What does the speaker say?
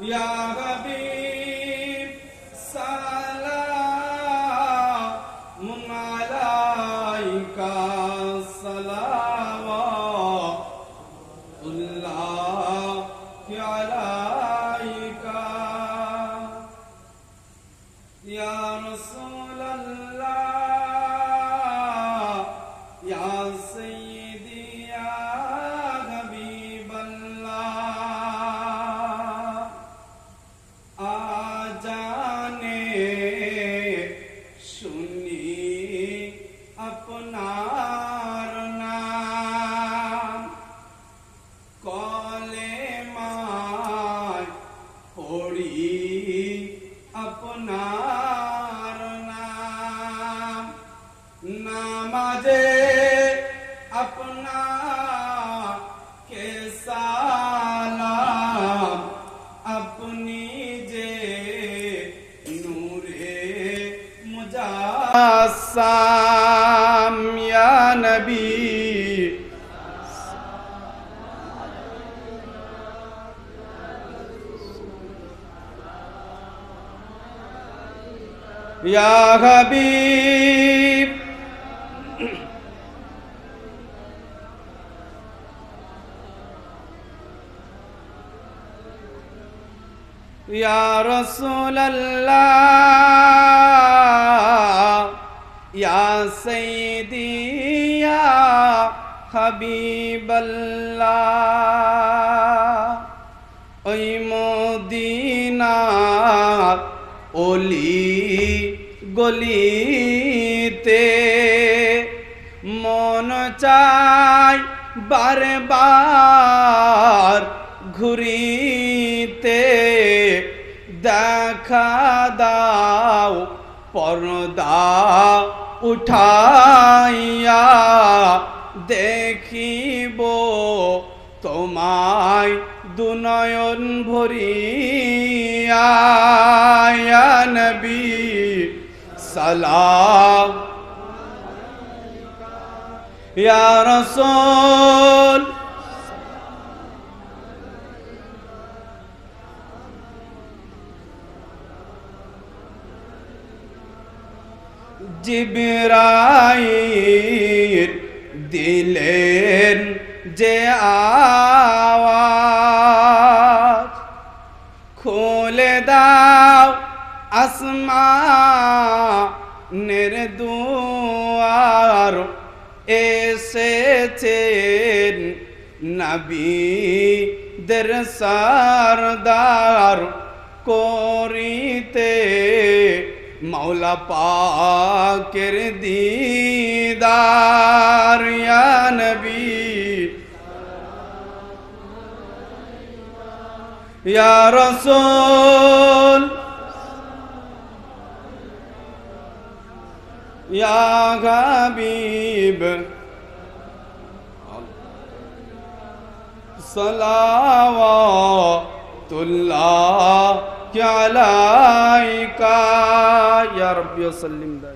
يا حبيب سلام عليك আপনার নাম নামাজে আপনা কে সালাম আপনি যে নূরে মুজাসাম ইয়া নবী يا حبيب. يا رسول الله يا سيدي يا حبيب الله. অলি গলিতে মন চাই বারে বারবার ঘুরিতে। দেখা দাও পর্দা উঠাইয়া দেখিব তোমায়। দুনয়ন ভরিয়া নবী সালাম। ইয়া রাসূল। দিলেন যে আওয়াজ আসমানের দুয়ার এসেছেন নবীদের সরদার করিতে। মৌলা পাকের দিদার নবী। ইয়া রাসূল। হাবিব সালাওয়াতুল্লাহ আলাইকা ইয়া রাব্বি সাল্লিম